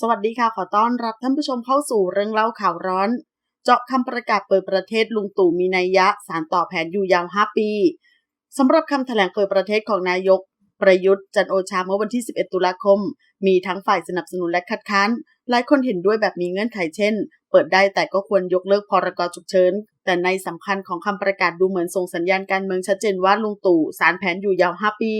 สวัสดีค่ะ ขอต้อนรับท่านผู้ชมเข้าสู่เรื่องเล่าข่าวร้อน เจาะคำประกาศเปิดประเทศลุงตู่มีนัยยะ สารต่อแผนอยู่ยาว 5 ปีสำหรับคำแถลงเปิดประเทศของนายก ประยุทธ์จันโอชาเมื่อวันที่ 11 ตุลาคม มีทั้งฝ่ายสนับสนุนและคัดค้าน หลายคนเห็นด้วยแบบมีเงื่อนไขเช่น เปิดได้แต่ก็ควรยกเลิกพรกฉุกเฉิน แต่ในสำคัญของคำประกาศดูเหมือนส่งสัญญาณการเมืองชัดเจนว่าลุงตู่สารแผนอยู่ยาว 5 ปี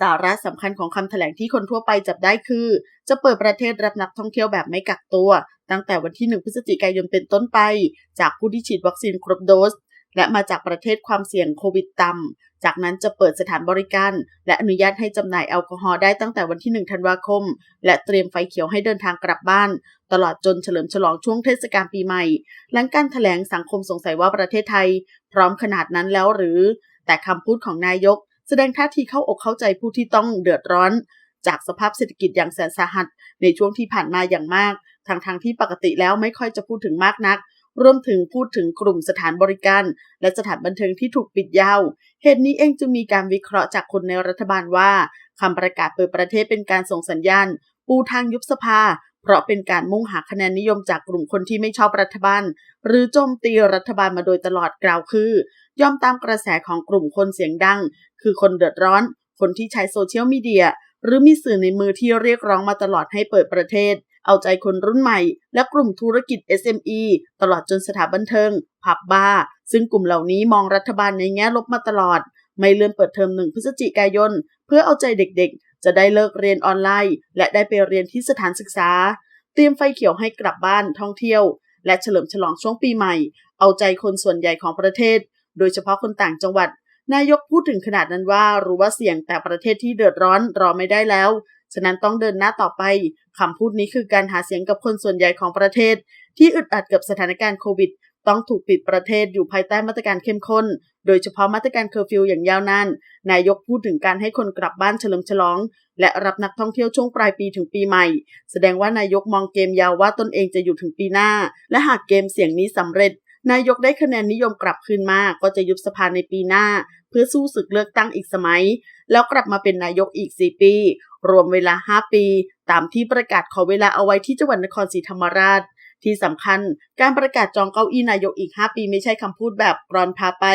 สาระสำคัญของคำแถลงที่คนทั่วไปจับได้คือ จะเปิดประเทศรับนักท่องเที่ยวแบบไม่กักตัว ตั้งแต่วันที่ 1 พฤศจิกายนเป็นต้นไป จากผู้ที่ฉีดวัคซีนครบโดส และมาจากประเทศความเสี่ยงโควิดต่ำ จากนั้นจะเปิดสถานบริการ และอนุญาตให้จำหน่ายแอลกอฮอล์ได้ตั้งแต่วันที่ 1 ธันวาคม และเตรียมไฟเขียวให้เดินทางกลับบ้าน ตลอดจนเฉลิมฉลองช่วงเทศกาลปีใหม่ หลังการถแถลงสังคมสงสัยว่าประเทศไทย พร้อมขนาดนั้นแล้วหรือ แต่คำพูดของนายก แสดงท่าทีเข้าอกเข้าใจผู้ที่ต้องเดือดร้อน จากสภาพเศรษฐกิจอย่างแสนสาหัส ในช่วงที่ผ่านมาอย่างมากทางทางที่ปกติแล้วไม่ค่อยจะพูดถึงมากนัก รวมถึงพูดถึงกลุ่มสถานบริการ และสถานบันเทิงที่ถูกปิดยาว เหตุนี้เองจึงมีการวิเคราะห์จากคนในรัฐบาลว่าคำประกาศเปิดประเทศเป็นการส่งสัญญาณ ปูทางยุบสภา เพราะเป็นการมุ่งหาคะแนนนิยมจากกลุ่มคนที่ไม่ชอบรัฐบาล หรือโจมตีรัฐบาลมาโดยตลอดกล่าวคือยอมตามกระแสของกลุ่มคนเสียงดัง คือคนเดือดร้อน คนที่ใช้โซเชียลมีเดียหรือมีสื่อในมือที่เรียกร้องมาตลอดให้เปิดประเทศ เอาใจคนรุ่นใหม่ และกลุ่มธุรกิจ SME ตลอดจนสถานบันเทิง ผับบาร์ซึ่งกลุ่มเหล่านี้มองรัฐบาลในแง่ลบมาตลอด ไม่เลื่อนเปิดเทอมหนึ่งพฤศจิกายน เพื่อเอาใจเด็กๆ จะได้เลิกเรียนออนไลน์ และได้ไปเรียนที่สถานศึกษา เตรียมไฟเขียวให้กลับบ้านท่องเที่ยว และเฉลิมฉลองช่วงปีใหม่ เอาใจคนส่วนใหญ่ของประเทศ โดยเฉพาะคนต่างจังหวัดนายกพูดถึงขนาดนั้นว่ารู้ว่าเสี่ยงแต่ประเทศที่เดือดร้อนรอไม่ได้แล้ว ฉะนั้นต้องเดินหน้าต่อไปคำพูดนี้คือการหาเสียงกับคนส่วนใหญ่ของประเทศ ที่อึดอัดกับสถานการณ์โควิด ต้องถูกปิดประเทศอยู่ภายใต้มาตรการเข้มข้น โดยเฉพาะมาตรการเคอร์ฟิวอย่างยาวนาน นายกพูดถึงการให้คนกลับบ้านเฉลิมฉลอง และรับนักท่องเที่ยวช่วงปลายปีถึงปีใหม่ แสดงว่านายกมองเกมยาวว่าตนเองจะอยู่ถึงปีหน้า และหากเกมเสียงนี้สำเร็จ นายกได้คะแนนนิยมกลับคืนมาก็จะยุบสภาในปีหน้า เพื่อสู้ศึกเลือกตั้งอีกสมัย แล้วกลับมาเป็นนายกอีก 4 ปี รวมเวลา 5 ปี ตามที่ประกาศขอเวลาเอาไว้ที่จังหวัดนครศรีธรรมราช ที่สำคัญ การประกาศจองเก้าอี้นายกอีก 5 ปีไม่ใช่คำพูดแบบกรอนพาไป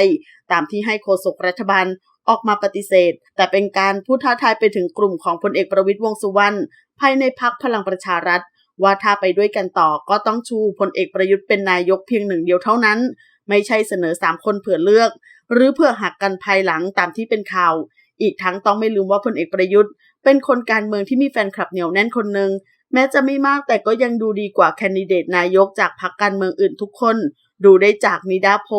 ตามที่ให้โฆษกรัฐบาลออกมาปฏิเสธ แต่เป็นการพูดท้าทายไปถึงกลุ่มของพลเอกประวิตยวงสุวรรณภายในพักพลังประชารัฐ ว่าถ้าไปด้วยกันต่อก็ต้องชูพลเอกประยุทธ์เป็นนายกเพียงหนึ่งเดียวเท่านั้น ไม่ใช่เสนอ3คนเผื่อเลือก หรือเพื่อหักกันภายหลังตามที่เป็นข่าว อีกทั้งต้องไม่ลืมว่าพลเอกประยุทธ์ เป็นคนการเมืองที่มีแฟนคลับเหนียวแน่นคนหนึ่งแม้จะไม่มากแต่ก็ยังดูดีกว่าแคนดิเดตนายกจากพรรคการเมืองอื่นทุกคน ดูได้จากนิดาโพ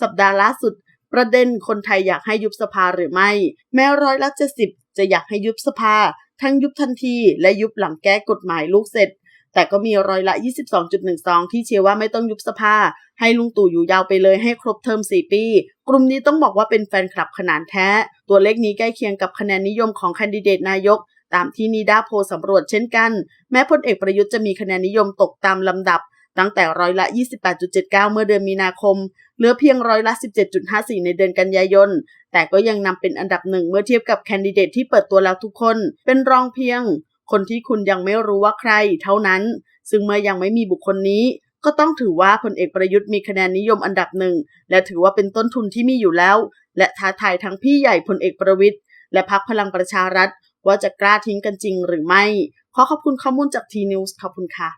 สัปดาห์ล่าสุด ประเด็นคนไทยอยากให้ยุบสภาหรือไม่ แม้ร้อยละเจ็ดสิบจะอยากให้ยุบสภา ทั้งยุบทันทีและยุบหลังแก้กฎหมายลูกเสร็จ แต่ก็มีร้อยละ 22.12 ที่เชื่อว่าไม่ต้องยุบสภา ให้ลุงตู่อยู่ยาวไปเลยให้ครบเทอม 4 ปี กลุ่มนี้ต้องบอกว่าเป็นแฟนคลับขนาดแท้ ตัวเลขนี้ใกล้เคียงกับคะแนนนิยมของแคนดิเดตนายก ตามที่นีดาโพสำรวจเช่นกัน แม้พลเอกประยุทธ์จะมีคะแนนนิยมตกตามลำดับ ตั้งแต่ร้อยละ 28.79 เมื่อเดือนมีนาคม เหลือเพียงร้อยละ 17.54 ในเดือนกันยายน แต่ก็ยังนำเป็นอันดับหนึ่งเมื่อเทียบกับแคนดิเดตที่เปิดตัวแล้วทุกคน เป็นรองเพียง คนที่คุณยังไม่รู้ว่าใครเท่านั้น ซึ่งเมื่อยังไม่มีบุคคลนี้ ก็ต้องถือว่าพลเอกประยุทธ์มีคะแนนนิยมอันดับหนึ่ง และถือว่าเป็นต้นทุนที่มีอยู่แล้ว และท้าทายทั้งพี่ใหญ่พลเอกประวิทย์และพักพลังประชารัฐ ว่าจะกล้าทิ้งกันจริงหรือไม่ ขอขอบคุณข้อมูลจากทีนิวส์ขอบคุณค่ะ